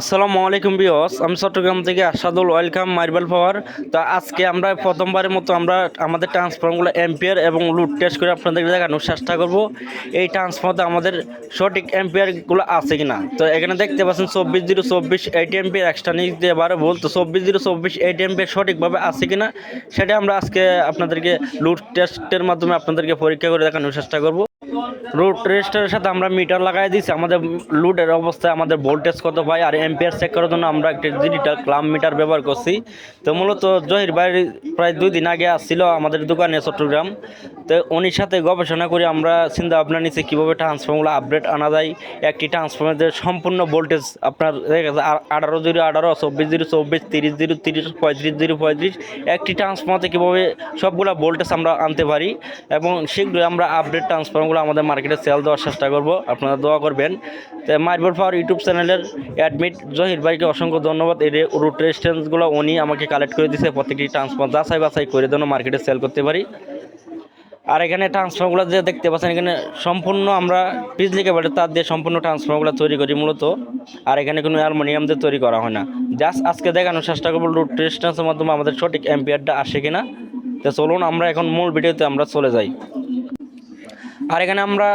আসসালামু আলাইকুম বিয়স আমি চট্টগ্রাম থেকে আসাদুল ওয়েলকাম মার্বেল পাওয়ার তো আজকে আমরা প্রথমবারের মতো আমরা আমাদের ট্রান্সফর্মগুলো এম্পিয়ার এবং লুট টেস্ট করে আপনাদেরকে দেখানোর চেষ্টা করব, এই ট্রান্সফর্মতে আমাদের সঠিক এম্পিয়ারগুলো আছে কি না তো এখানে দেখতে পাচ্ছেন চব্বিশ জিরো চব্বিশ এইট এম্পিয়ার এক্সট্রা নিয়ে দিতে পারে বলতো চব্বিশ জিরো চব্বিশ এইট এম্পিয়ার সঠিকভাবে আছে কিনা, সেটা আমরা আজকে আপনাদেরকে লুট টেস্টের মাধ্যমে আপনাদেরকে পরীক্ষা করে দেখানোর চেষ্টা করব। রুট রেজিস্টারের সাথে আমরা মিটার লাগাই দিয়েছি। আমাদের লুডের অবস্থায় আমাদের ভোল্টেজ কত পাই আর এম্পিয়ার চেক করার জন্য আমরা একটা ডিজিটাল ক্লাম মিটার ব্যবহার করছি। তো মূলত জহির ভাই প্রায় দুই দিন আগে আসছিল আমাদের দোকানে চট্টগ্রাম। তো উনির সাথে গবেষণা করে আমরা চিন্তা ভাবনা নিচ্ছি কীভাবে ট্রান্সফর্মগুলো আপডেট আনা যায়। একটি ট্রান্সফর্মারের সম্পূর্ণ ভোল্টেজ আপনার আঠারো জিরো আঠারো, চব্বিশ জিরো চব্বিশ, তিরিশ জিরো তিরিশ, পঁয়ত্রিশ জিরো পঁয়ত্রিশ। একটি ট্রান্সফর্মারতে কীভাবে সবগুলো ভোল্টেজ আমরা আনতে পারি এবং শীঘ্রই আমরা আপডেট ট্রান্সফর্মগুলো আমাদের মার্কেটে সেল দেওয়ার চেষ্টা করব। আপনারা দোয়া করবেন। তো মার্বল পাওয়ার ইউটিউব চ্যানেলের অ্যাডমিট জহির ভাইকে অসংখ্য ধন্যবাদ। এই রুট রেজিস্ট্যান্সগুলো উনি আমাকে কালেক্ট করে দিয়েছে, প্রত্যেকটি ট্রান্সফর্ম যাচাই বাছাই করে যেন মার্কেটে সেল করতে পারি। আর এখানে ট্রান্সফর্মগুলো যে দেখতে পাচ্ছেন, এখানে সম্পূর্ণ আমরা বিজলি কেবলের তার দিয়ে সম্পূর্ণ ট্রান্সফর্মগুলো তৈরি করি মূলত। আর এখানে কোনো অ্যালমোনিয়াম দিয়ে তৈরি করা হয় না। জাস্ট আজকে দেখানোর চেষ্টা করব রুট রেজিস্ট্যান্সের মাধ্যমে আমাদের সঠিক এম্পিয়ারটা আসে কিনা। তো চলুন, আমরা এখন মূল ভিডিওতে আমরা চলে যাই। আর এখানে আমরা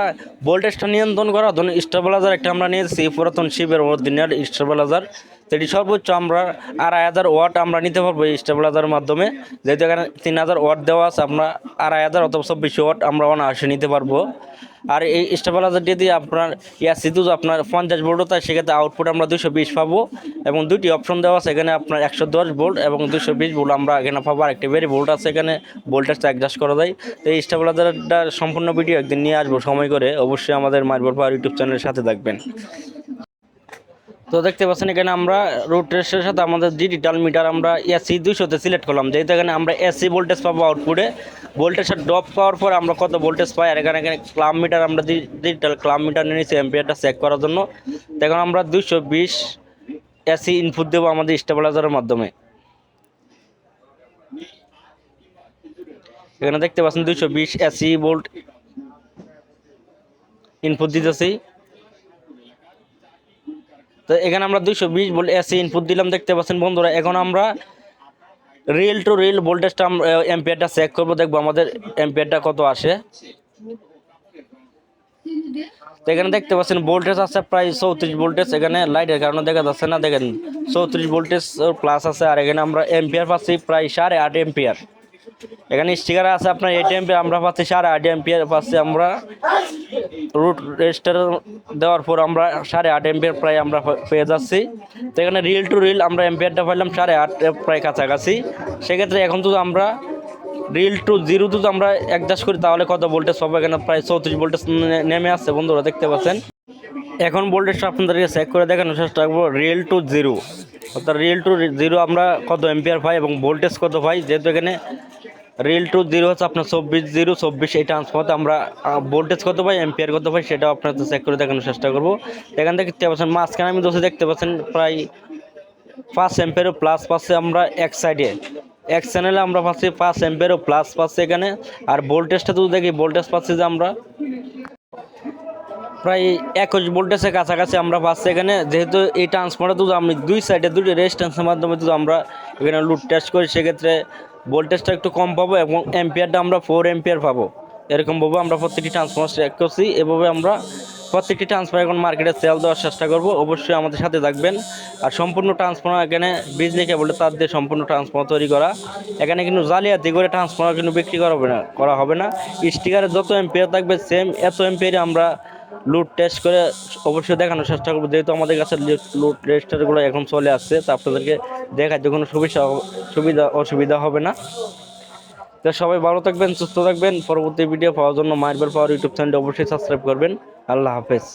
ভোল্টেজটা নিয়ন্ত্রণ করা, ধরুন স্টেবিলাইজার একটা আমরা নিয়েছি, পুরাতন শিবের অরিজিনাল স্টেবিলাইজার সেটি সর্বোচ্চ আমরা আড়াই হাজার ওয়াট আমরা নিতে পারব এই স্টেবিলাইজারের মাধ্যমে। যেহেতু এখানে তিন হাজার ওয়াট দেওয়া আছে, আমরা আড়াই হাজার অথবা চব্বিশ ওয়াট আমরা অনায়াসে নিতে পারব। আর এই স্টেবিলাইজার দিয়ে আপনার ইয়াসি সিধু আপনার পঞ্চাশ ভোল্ট তাই সেক্ষেত্রে আউটপুট আমরা দুশো বিশ পাবো এবং দুটি অপশন দেওয়া আছে। এখানে আপনার একশো দশ ভোল্ট এবং দুশো বিশ ভোল্ট আমরা এখানে পাবো। আর একটি বেরি ভোল্ট আছে এখানে ভোল্টেজটা অ্যাডজাস্ট করা যায়। তো এই স্টেবিলাইজারটা সম্পূর্ণ ভিডিও একদিন নিয়ে আসব সময় করে। অবশ্যই আমাদের মার্বল পাওয়ার ইউটিউব চ্যানেলের সাথে থাকবেন। তো দেখতে পাচ্ছেন, এখানে আমরা রুট রেস্টের সাথে আমাদের ডিজিটাল মিটার আমরা এসি দুইশোতে সিলেক্ট করলাম। যেহেতু এখানে আমরা এসি ভোল্টেজ পাবো আউটপুটে ভোল্টেজটা ড্রপ পাওয়ার পর আমরা কত ভোল্টেজ পাই, আর এখানে এখানে ক্লাম মিটার আমরা ডিজিটাল ক্লাম মিটার নিয়ে নিচ্ছি এম্পিয়ারটা চেক করার জন্য। তো এখন আমরা দুইশো বিশ এসি ইনপুট দেবো আমাদের স্টেবিলাইজারের মাধ্যমে। এখানে দেখতে পাচ্ছেন দুইশো বিশ এসি ভোল্ট ইনপুট দিতেছি। তো এখানে আমরা দুইশো বিশ ভোল্ট এসি ইনপুট দিলাম, দেখতে পাচ্ছেন বন্ধুরা। এখন আমরা রিল টু রিল ভোল্টেজটা এম্পিয়ারটা চেক করব, দেখব আমাদের এম্পিয়ারটা কত আসে। তো এখানে দেখতে পাচ্ছেন ভোল্টেজ আছে প্রায় চৌত্রিশ ভোল্টেজ এখানে লাইটের কারণে দেখা যাচ্ছে না। দেখেন, চৌত্রিশ ভোল্টেজ প্লাস আছে, আর এখানে আমরা এম্পিয়ার পাচ্ছি প্রায় সাড়ে আট এম্পিয়ার এখানে স্টিকার আছে আপনার এটিএম এম্পিয়ার আমরা পাচ্ছি সাড়ে আট এম্পিয়ার পাচ্ছি আমরা। রুট রেজিস্টার দেওয়ার পর আমরা সাড়ে আট এম্পিয়ার প্রায় আমরা পেয়ে যাচ্ছি। তো এখানে রিল টু রিল আমরা এম্পিয়ারটা পাইলাম সাড়ে আট প্রায় কাছাকাছি। সেক্ষেত্রে এখন তো আমরা রিল টু জিরো তো আমরা অ্যাডজাস্ট করি, তাহলে কত ভোল্টেজ পাবো এখানে প্রায় চৌত্রিশ ভোল্টেজ নেমে আসছে বন্ধুরা, দেখতে পাচ্ছেন। এখন ভোল্টেজটা আপনাদেরকে চেক করে দেখানোর চেষ্টা করব। রিয়েল টু জিরো অর্থাৎ রিয়েল টু জিরো আমরা কত এম্পিয়ার পাই এবং ভোল্টেজ কত পাই? যেহেতু এখানে রিয়েল টু জিরো হচ্ছে আপনার চব্বিশ জিরো চব্বিশ এই ট্রান্সফর্মাতে আমরা ভোল্টেজ কত পাই এম্পিয়ার কত পাই, সেটাও আপনার চেক করে দেখানোর চেষ্টা করব। এখান থেকে দেখতে পাচ্ছেন, মাঝখানে আমি দোষে দেখতে পাচ্ছেন, প্রায় পাঁচ এম্পিয়ারও প্লাস পাচ্ছে আমরা এক সাইডে এক চ্যানেলে আমরা পাচ্ছি পাঁচ এম্পিয়ারও প্লাস পাচ্ছি এখানে। আর ভোল্টেজটা তো দেখি ভোল্টেজ পাচ্ছি যে আমরা প্রায় একুশ ভোল্টেজের কাছাকাছি আমরা পাচ্ছি এখানে। যেহেতু এই ট্রান্সফর্মারটা যদি আমি দুই সাইডে দুটি রেজিস্ট্যান্সের মাধ্যমে যদি আমরা এখানে লুট টেস্ট করি, সেক্ষেত্রে ভোল্টেজটা একটু কম পাবো এবং এম্পিয়ারটা আমরা ফোর এম্পিয়ার পাবো। এরকমভাবে আমরা প্রত্যেকটি ট্রান্সফর্মার চেক করছি। এভাবে আমরা প্রত্যেকটি ট্রান্সফার এখন মার্কেটে সেল দেওয়ার চেষ্টা করব। অবশ্যই আমাদের সাথে থাকবেন। আর সম্পূর্ণ ট্রান্সফর্মার এখানে বিজলি কেবলে তার দিয়ে সম্পূর্ণ ট্রান্সফর্মার তৈরি করা। এখানে কিন্তু জালিয়াতি করে ট্রান্সফর্মার কিন্তু বিক্রি করা হবে না, করা হবে না। স্টিকারে যত এম্পিয়ার থাকবে সেম এত এম্পিয়ারে আমরা লুট টেস্ট করে অবশ্যই দেখানোর চেষ্টা করব। যেহেতু আমাদের কাছে লুট রেজিস্টারগুলো এখন চলে আসছে, তা আপনাদেরকে দেখাতে কোনো সুবিধা সুবিধা, অসুবিধা হবে না। তো সবাই ভালো থাকবেন, সুস্থ থাকবেন। পরবর্তী ভিডিও পাওয়ার জন্য মার্বেল পাওয়ার ইউটিউব চ্যানেলটি অবশ্যই সাবস্ক্রাইব করবেন। আল্লাহ হাফেজ।